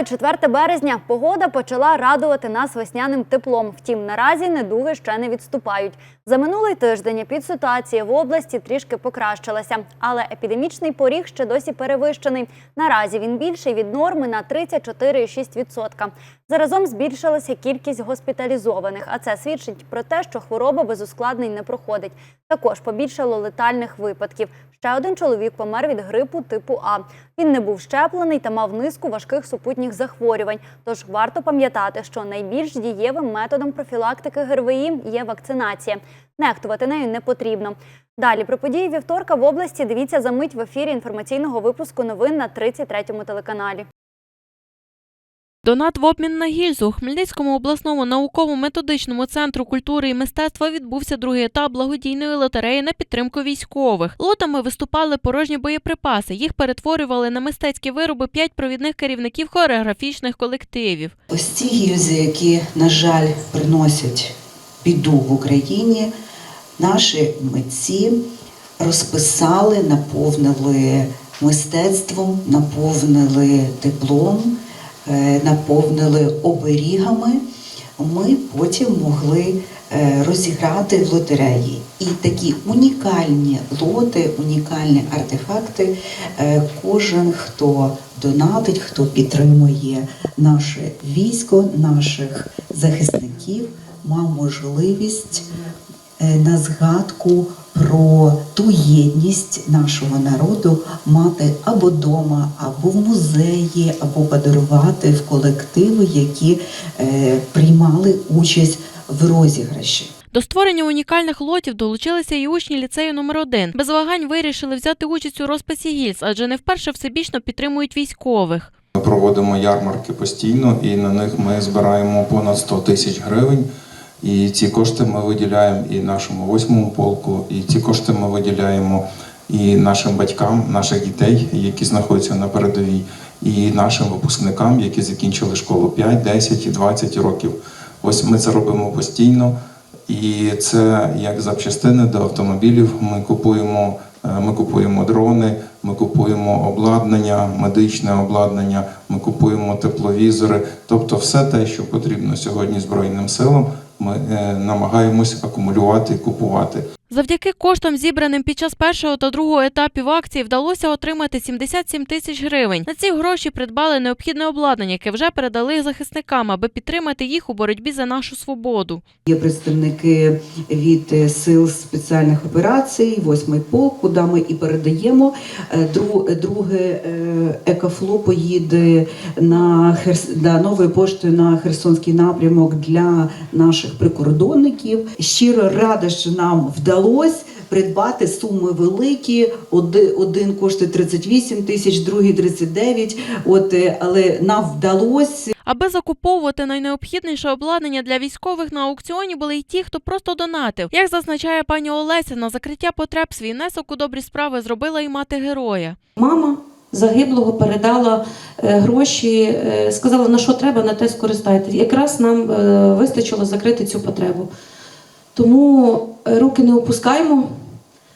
Вітаю 4 березня. Погода почала радувати нас весняним теплом. Втім, наразі недуги ще не відступають. За минулий тиждень підситуація в області трішки покращилася, але епідемічний поріг ще досі перевищений. Наразі він більший від норми на 34,6%. Заразом збільшилася кількість госпіталізованих, а це свідчить про те, що хвороба без ускладнень не проходить. Також побільшало летальних випадків. Ще один чоловік помер від грипу типу А. Він не був щеплений та мав низку важких супутніх захворювань. Тож варто пам'ятати, що найбільш дієвим методом профілактики ГРВІ є вакцинація. Нехтувати нею не потрібно. Далі про події вівторка в області дивіться за мить в ефірі інформаційного випуску новин на 33-му телеканалі. Донат в обмін на гільзу у Хмельницькому обласному науково-методичному центру культури і мистецтва відбувся другий етап благодійної лотереї на підтримку військових. Лотами виступали порожні боєприпаси. Їх перетворювали на мистецькі вироби п'ять провідних керівників хореографічних колективів. Ось ці гільзи, які, на жаль, приносять біду в Україні, наші митці розписали, наповнили мистецтвом, наповнили теплом, наповнили оберігами. Ми потім могли е, розіграти в лотереї. І такі унікальні лоти, унікальні артефакти. е, Кожен, хто донатить, хто підтримує наше військо, наших захисників, мав можливість е, на згадку про ту єдність нашого народу мати або вдома, або в музеї, або подарувати в колективи, які е, приймали участь в розіграші. До створення унікальних лотів долучилися і учні ліцею номер 1 Без вагань вирішили взяти участь у розписі гільз, адже не вперше всебічно підтримують військових. Ми проводимо ярмарки постійно, і на них ми збираємо понад 100 тисяч гривень. І ці кошти ми виділяємо і нашому восьмому полку, і ці кошти ми виділяємо і нашим батькам, наших дітей, які знаходяться на передовій, і нашим випускникам, які закінчили школу 5, 10 і 20 років. Ось ми це робимо постійно. І це як запчастини до автомобілів. Ми купуємо, е, ми купуємо дрони, ми купуємо обладнання, медичне обладнання, ми купуємо тепловізори. Тобто, все те, що потрібно сьогодні Збройним силам, ми е, намагаємось акумулювати і купувати. Завдяки коштам, зібраним під час першого та другого етапів акції, вдалося отримати 77 тисяч гривень. На ці гроші придбали необхідне обладнання, яке вже передали захисникам, аби підтримати їх у боротьбі за нашу свободу. Є представники від е, сил спеціальних операцій, восьмий полк, куди ми і передаємо. Е, Друге е, екофло поїде на да, новою поштою на Херсонський напрямок для наших прикордонників. Щиро рада, що нам вдалося. Придбати суми великі, Оди- один коштує 38 тисяч, другий 39, От, е, але нам вдалося Аби закуповувати найнеобхідніше обладнання для військових на аукціоні були й ті, хто просто донатив. Як зазначає пані Олеся, на закриття потреб свій внесок у добрі справи зробила і мати героя. Мама загиблого передала е, гроші, е, сказала, на що треба, на те скористайтесь. Якраз нам вистачило закрити цю потребу. Тому е, руки не опускаємо.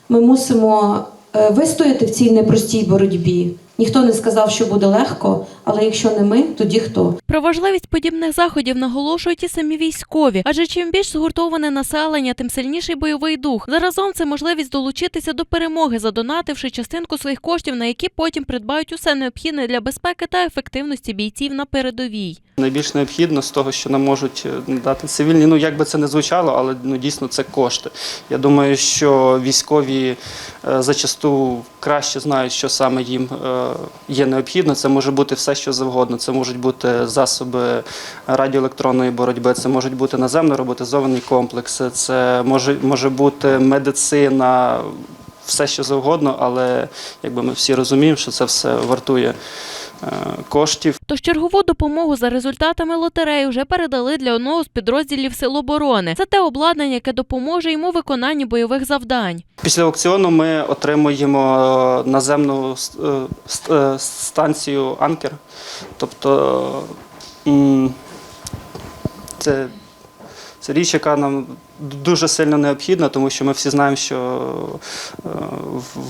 Ми мусимо е, вистояти в цій непростій боротьбі. Ніхто не сказав, що буде легко, але якщо не ми, тоді хто? Про важливість подібних заходів наголошують і самі військові, адже чим більш згуртоване населення, тим сильніший бойовий дух. Заразом це можливість долучитися до перемоги, задонативши частинку своїх коштів, на які потім придбають усе необхідне для безпеки та ефективності бійців на передовій. Найбільш необхідно з того, що нам можуть е, дати цивільні. Ну як би це не звучало, але ну дійсно це кошти. Я думаю, що військові е, зачасту краще знають, що саме їм е, є необхідно. Це може бути все, що завгодно. Це можуть бути засоби радіоелектронної боротьби, це можуть бути наземно роботизовані комплекси, це може, може бути медицина. Все, що завгодно, але якби ми всі розуміємо, що це все вартує коштів. Тож чергову допомогу за результатами лотереї вже передали для одного з підрозділів Сил оборони. Це те обладнання, яке допоможе йому виконанні бойових завдань. Після аукціону ми отримуємо наземну е, с- е, станцію Анкер. Тобто це, це річ, яка нам дуже сильно необхідна, тому що ми всі знаємо, що е,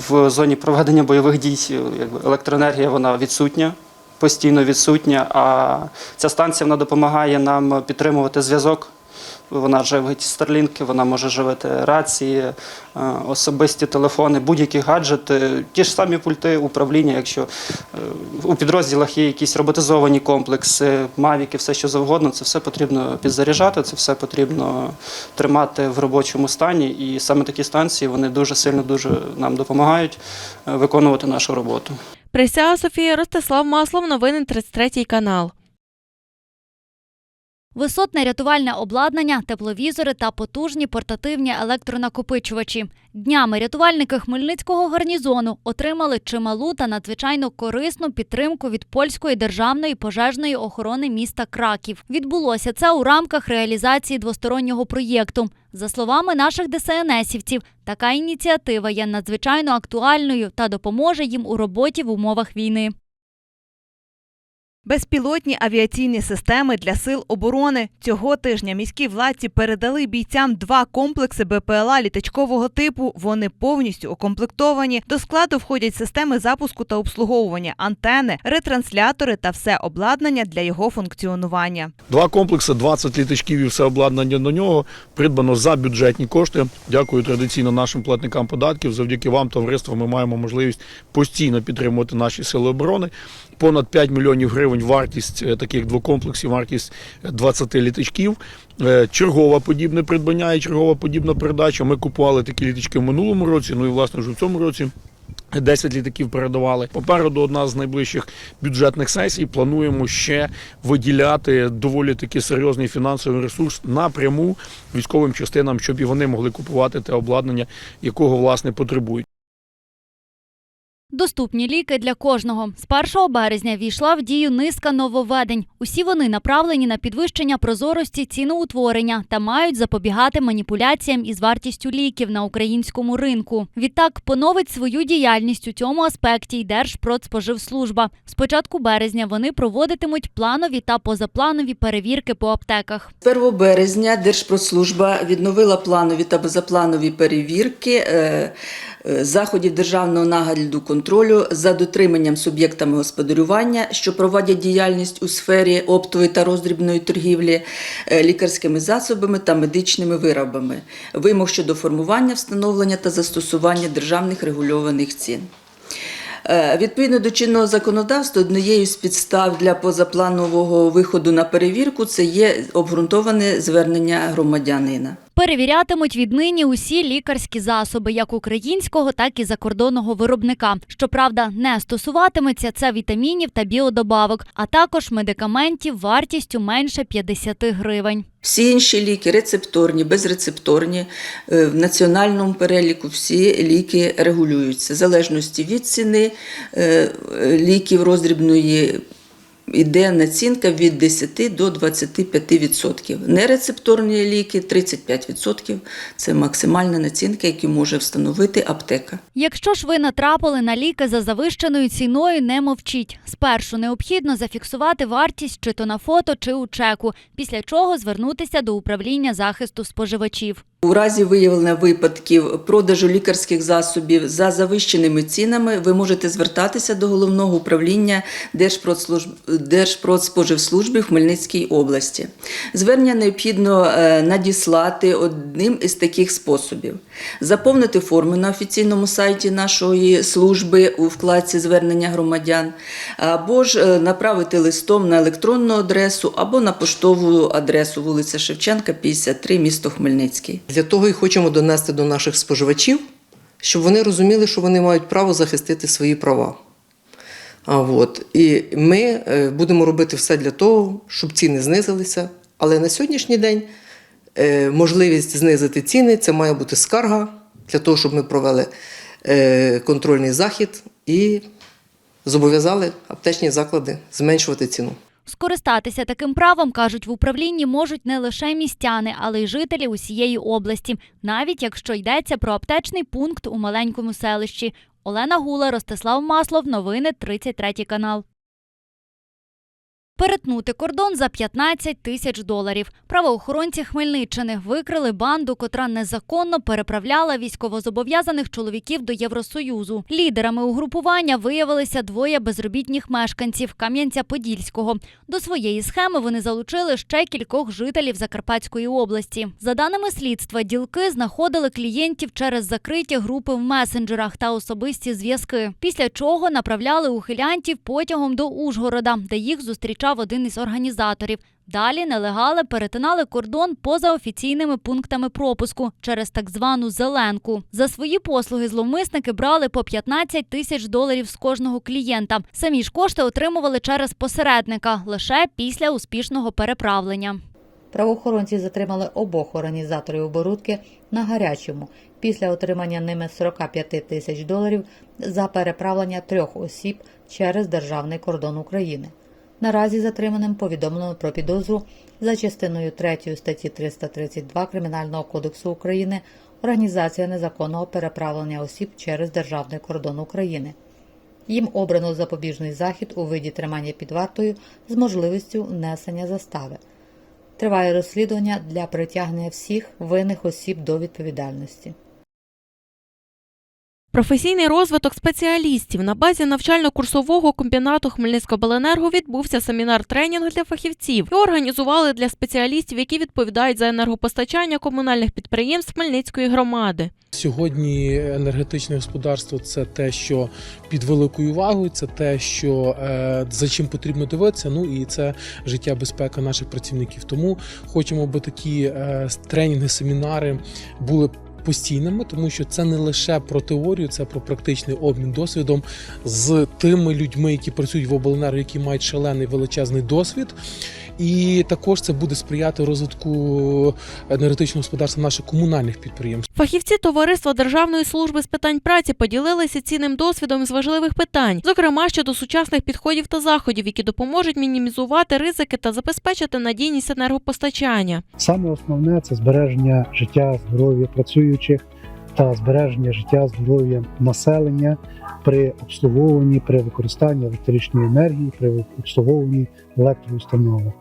в- зоні проведення бойових дій електроенергія вона відсутня. Постійно відсутня. А ця станція вона допомагає нам підтримувати зв'язок. Вона живить старлінки, вона може живити рації, е, особисті телефони, будь-які гаджети, ті ж самі пульти управління. Якщо е, у підрозділах є якісь роботизовані комплекси, мавіки, все що завгодно, це все потрібно підзаряджати, це все потрібно тримати в робочому стані. І саме такі станції вони дуже сильно дуже нам допомагають е, виконувати нашу роботу. Присяга Софія Ростислав Маслов, новини 33 канал. Висотне рятувальне обладнання, тепловізори та потужні портативні електронакопичувачі. Днями рятувальники Хмельницького гарнізону отримали чималу та надзвичайно корисну підтримку від польської державної пожежної охорони міста Краків. Відбулося це у рамках реалізації двостороннього проєкту. За словами наших ДСНСівців, така ініціатива є надзвичайно актуальною та допоможе їм у роботі в умовах війни. Безпілотні авіаційні системи для сил оборони цього тижня міські владці передали бійцям два комплекси БПЛА літачкового типу. Вони повністю укомплектовані. До складу входять системи запуску та обслуговування, антени, ретранслятори та все обладнання для його функціонування. Два комплекси, 20 літачків і все обладнання до нього придбано за бюджетні кошти. Дякую традиційно нашим платникам податків. Завдяки вам, товариство, ми маємо можливість постійно підтримувати наші сили оборони. Понад 5 мільйонів гривень вартість е, таких двох комплексів, вартість 20 літачків. Е, Чергова подібне придбання і чергова подібна передача. Ми купували такі літачки в минулому році, ну і власне вже в цьому році. 10 літаків передавали. Попереду одна з найближчих бюджетних сесій. Плануємо ще виділяти доволі таки серйозний фінансовий ресурс напряму військовим частинам, щоб і вони могли купувати те обладнання, якого власне потребують. Доступні ліки для кожного. З 1 березня війшла в дію низка нововведень. Усі вони направлені на підвищення прозорості ціноутворення та мають запобігати маніпуляціям із вартістю ліків на українському ринку. Відтак поновить свою діяльність у цьому аспекті й Держпродспоживслужба. З початку березня вони проводитимуть планові та позапланові перевірки по аптеках. З 1 березня Держпродслужба відновила планові та безопланові перевірки е, заходів державного нагляду контролю за дотриманням суб'єктами господарювання, що проводять діяльність у сфері оптової та роздрібної торгівлі е, лікарськими засобами та медичними виробами, вимог щодо формування, встановлення та застосування державних регульованих цін. Е, Відповідно до чинного законодавства, однією з підстав для позапланового виходу на перевірку це є обґрунтоване звернення громадянина. Перевірятимуть віднині усі лікарські засоби, як українського, так і закордонного виробника. Щоправда, не стосуватиметься це вітамінів та біодобавок, а також медикаментів вартістю менше 50 гривень. Всі інші ліки рецепторні, безрецепторні, е, в національному переліку всі ліки регулюються в залежності від ціни е, ліків роздрібної. Іде націнка від 10 до 25%. Нерецепторні ліки 35% – це максимальна націнка, яку може встановити аптека. Якщо ж ви натрапили на ліки за завищеною ціною, не мовчіть. Спершу необхідно зафіксувати вартість чи то на фото, чи у чеку, після чого звернутися до управління захисту споживачів. У разі виявлення випадків продажу лікарських засобів за завищеними цінами ви можете звертатися до головного управління. Держпродспоживслужби в Хмельницькій області. Звернення необхідно е, надіслати одним із таких способів: заповнити форму на офіційному сайті нашої служби у вкладці звернення громадян, або ж е, направити листом на електронну адресу або на поштову адресу вулиця Шевченка, 53, місто Хмельницький. Для того і хочемо донести до наших споживачів, щоб вони розуміли, що вони мають право захистити свої права. А от, і ми е, будемо робити все для того, щоб ціни знизилися. Але на сьогоднішній день е, можливість знизити ціни це має бути скарга для того, щоб ми провели е, контрольний захід і зобов'язали аптечні заклади зменшувати ціну. Скористатися таким правом, кажуть, в управлінні можуть не лише містяни, але й жителі усієї області, навіть якщо йдеться про аптечний пункт у маленькому селищі. Олена Гула, Ростислав Маслов, новини 33 канал. Перетнути кордон за 15 тисяч доларів. Правоохоронці Хмельниччини викрили банду, котра незаконно переправляла військовозобов'язаних чоловіків до Євросоюзу. Лідерами угрупування виявилися двоє безробітних мешканців Кам'янця-Подільського. До своєї схеми вони залучили ще кількох жителів Закарпатської області. За даними слідства, ділки знаходили клієнтів через закриті групи в месенджерах та особисті зв'язки. Після чого направляли ухилянтів потягом до Ужгорода, де їх зустрічав один із організаторів. Далі нелегали перетинали кордон поза офіційними пунктами пропуску через так звану зеленку. За свої послуги зловмисники брали по 15 тисяч доларів з кожного клієнта. Самі ж кошти отримували через посередника лише після успішного переправлення. Правоохоронці затримали обох організаторів оборудки на гарячому після отримання ними 45 тисяч доларів за переправлення трьох осіб через державний кордон України. Наразі затриманим повідомлено про підозру за частиною 3 статті 332 Кримінального кодексу України організація незаконного переправлення осіб через державний кордон України. Їм обрано запобіжний захід у виді тримання під вартою з можливістю внесення застави. Триває розслідування для притягнення всіх винних осіб до відповідальності. Професійний розвиток спеціалістів на базі навчально-курсового комбінату Хмельницькобленерго відбувся семінар-тренінг для фахівців і організували для спеціалістів, які відповідають за енергопостачання комунальних підприємств Хмельницької громади. Сьогодні енергетичне господарство це те, що під великою увагою, це те, що е, за чим потрібно дивитися. Ну і це життя безпека наших працівників. Тому хочемо, аби такі е, тренінги, семінари були. Постійними, тому що це не лише про теорію, це про практичний обмін досвідом з тими людьми, які працюють в обленерго, які мають шалений величезний досвід. І також це буде сприяти розвитку енергетичного господарства наших комунальних підприємств. Фахівці товариства Державної служби з питань праці поділилися цінним досвідом з важливих питань, зокрема щодо сучасних підходів та заходів, які допоможуть мінімізувати ризики та забезпечити надійність енергопостачання. Саме основне це збереження життя, здоров'я працюючих та збереження життя, здоров'я населення при обслуговуванні, при використанні електричної енергії, при обслуговуванні електроустановок.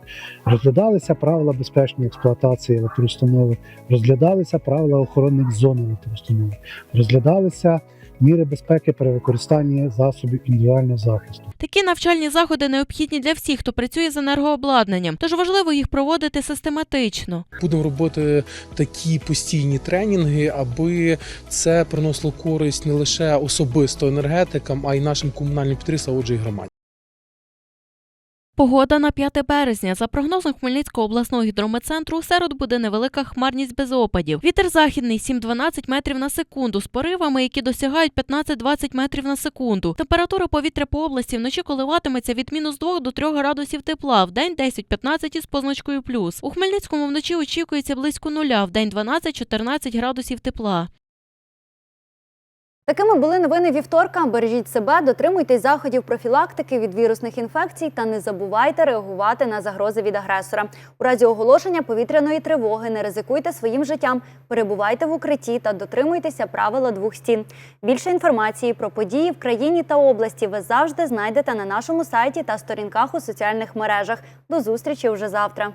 Розглядалися правила безпечної експлуатації електроустановок, розглядалися правила охоронних зон електроустановок, розглядалися міри безпеки при використанні засобів індивідуального захисту. Такі навчальні заходи необхідні для всіх, хто працює з енергообладнанням, тож важливо їх проводити систематично. Будемо робити такі постійні тренінги, аби це приносило користь не лише особисто енергетикам, а й нашим комунальним підприємствам, а отже, і громаді. Погода на 5 березня. За прогнозом Хмельницького обласного гідрометцентру, у середу буде невелика хмарність без опадів. Вітер західний 7-12 метрів на секунду з поривами, які досягають 15-20 метрів на секунду. Температура повітря по області вночі коливатиметься від мінус 2 до 3 градусів тепла, в день 10-15 із позначкою плюс. У Хмельницькому вночі очікується близько нуля, в день 12-14 градусів тепла. Такими були новини вівторка. Бережіть себе, дотримуйтесь заходів профілактики від вірусних інфекцій та не забувайте реагувати на загрози від агресора. У разі оголошення повітряної тривоги не ризикуйте своїм життям, перебувайте в укритті та дотримуйтеся правила двох стін. Більше інформації про події в країні та області ви завжди знайдете на нашому сайті та сторінках у соціальних мережах. До зустрічі вже завтра.